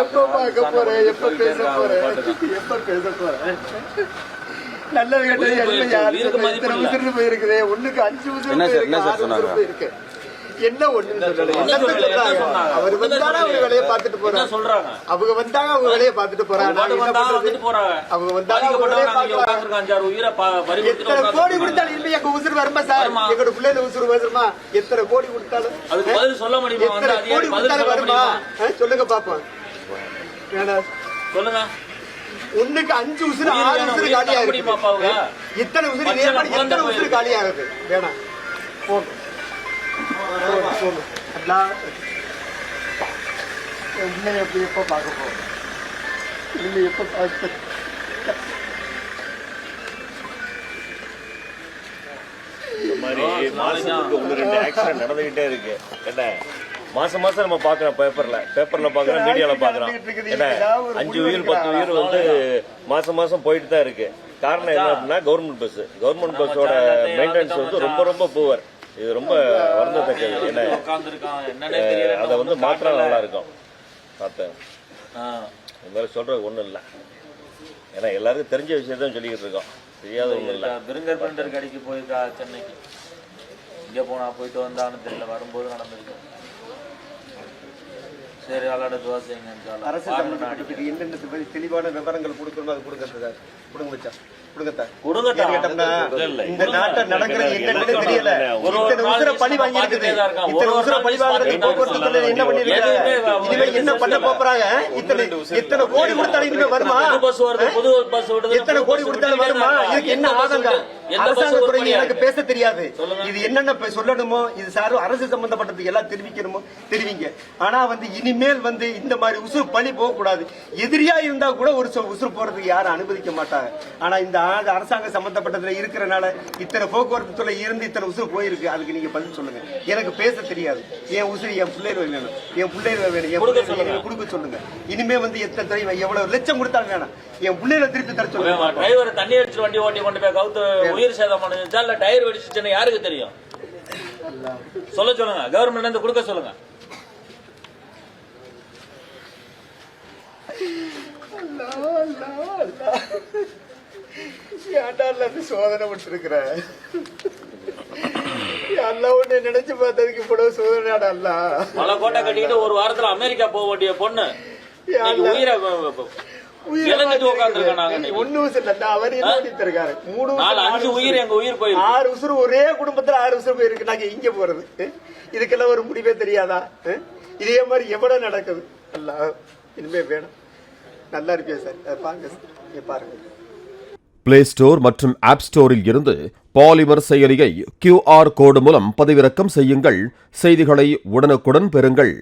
எப்ப பார்க்க போறேன் எப்ப பேச போறேன் எப்ப பேச போறேன் நல்லது கெட்டது போயிருக்குது. ஒண்ணுக்கு அஞ்சு சார், போயிருக்கு, என்ன சார் ஆறு உசுறு சொன்னாங்க? போயிருக்கு. என்ன ஒண்ணு சொல்லல? அவர் வந்தாலும் அவங்க? வேலையை பார்த்துட்டு போறாங்க அவங்க வந்தாங்க அவங்க வேலையை பார்த்துட்டு போறாங்க. அவங்க கொடுத்துட்டு எத்தனை கோடி. கொடுத்தாலும் இனிமே எங்க உசுறு வருமா சார்? எங்களோட பிள்ளைல உசுறு வருமா? எத்தனை கோடி கொடுத்தாலும்? எத்தனை கோடி கொடுத்தாலும் வருமா? சொல்லுங்க பாப்போம். சொல்லுங்க. ஒண்ணுக்கு அஞ்சு உசுறு ஆறு உசுறு உயிர் காலியா தாங்க இருக்கு முடியுமா அப்பாவுக்கு? இத்தனை உசுறு எத்தனை உசுறு. காலியாகுது? வேணாம் போங்க. போங்க. எல்லாம் என் பிள்ளைய எப்ப பார்க்க போறோம் இனிமே எப்ப பார்க்க நடந்துகிட்டே இருக்கு என்ன மாசம் மாசம் நம்ம பாக்குறோம் பேப்பர்ல பேப்பர்ல பாக்குறோம் மீடியால பாக்குறோம் என்ன? அஞ்சு உயிர் பத்து உயிர் வந்து மாசம் மாசம் போயிட்டு தான் இருக்கு. காரணம் என்ன அப்படின்னா கவர்மெண்ட் பஸ் கவர்மெண்ட் பஸ்ஸோட மெயின்டெனன்ஸ் வந்து ரொம்ப ரொம்ப பூவர் இது ரொம்ப வருந்தத்தக்கது. என்ன? அதை வந்து மாத்திரம் நல்லா இருக்கும் பார்த்தேன் ஆ. இந்த மாதிரி சொல்றது ஒண்ணும் இல்லை. ஏன்னா எல்லாருக்கும் தெரிஞ்ச விஷயத்தான் சொல்லிக்கிட்டு இருக்கோம். தெரியாத ஒண்ணும் இல்லை. பெருங்கர் பெண்டர் கடைக்கு போயிருக்கா சென்னைக்கு? இங்க போனா போயிட்டு வந்தான்னு தெரியல. வரும்போது நடந்திருக்கு. சரி அல்லாட துவா செய்யுங்க அரசு என்னென்ன தெளிவான விவரங்கள் கொடுக்கணும் அது கொடுங்க சார் கொடுங்க மச்சான். இந்த நாட்டை நடக்கிறது என்னன்னு தெரியல இத்தனை உசுரை பழி வாங்கி இருக்குது. உசுரை பழி போக்குவரத்து என்ன பண்ணிருக்காங்க இனிமே என்ன பண்ண போறாங்க? இத்தனை இத்தனை கோடி கொடுத்தாலும் இனிமே வருமா? எத்தனை கோடி கொடுத்தாலும் வருமா? இதுக்கு என்ன ஆதங்கம் அரசாங்க துறையில எனக்கு பேச தெரியாது. இது என்னென்ன சொல்லணுமோ இது சார் அரசு சம்பந்தப்பட்டது எல்லாம் தெரிவிக்கணுமோ தெரிவிங்க. ஆனா வந்து இனிமேல் வந்து இந்த மாதிரி உசுறு பழி போக கூடாது எதிரியா இருந்தா கூட ஒரு உசுறு போறதுக்கு யாரும் அனுமதிக்க மாட்டாங்க. ஆனா இந்த அரசாங்க சம்பந்தப்பட்டதுல இருக்கிறனால இத்தனை போக்குவரத்து துறை இருந்து இத்தனை உசுறு போயிருக்கு. அதுக்கு நீங்க பதில் சொல்லுங்க. எனக்கு பேச தெரியாது. என் உசுறு என் பிள்ளைகள் வேணும். என் பிள்ளைகள் வேணும். என் பிள்ளைகள் கொடுக்க சொல்லுங்க. இனிமே வந்து எத்தனை துறை எவ்வளவு லட்சம் கொடுத்தாலும் வேணாம். என் பிள்ளைகளை திருப்பி தர சொல்லுங்க. டிரைவர் தண்ணி அடிச்சு வண்டி ஓட்டி கொண்டு போய் கவுத்து உயிர் சேதம் பண்ணுச்சா இல்ல டயர் வெடிச்சுச்சுன்னு யாருக்கு தெரியும்? சொல்ல சொல்லுங்க. கவர்மெண்ட்ல இருந்து கொடுக்க சொல்லுங்க. சோதனை விட்டுருக்குற? எல்லாம் ஒண்ணு நினைச்சு பார்த்ததுக்கு இவ்வளவு சோதனையாடா அல்ல பல கோட்டை கட்டிட்டு ஒரு வாரத்துல அமெரிக்கா போக வேண்டிய பொண்ணு. உயிரை ஒரே குடும்பத்துல ஆறு உசுறு போயிருக்கு. நாங்க இங்க போறது? இதுக்கெல்லாம் ஒரு முடிவே தெரியாதா? இதே மாதிரி எவ்வளவு நடக்குது? இனிமே வேணும். நல்லா இருப்பியா சார்? பாருங்க பாருங்க. பிளே ஸ்டோர் மற்றும் ஆப் ஸ்டோரில் இருந்து பாலிமர் செயலியை கியூஆர் கோடு மூலம் பதிவிறக்கம் செய்யுங்கள். செய்திகளை உடனுக்குடன் பெறுங்கள்.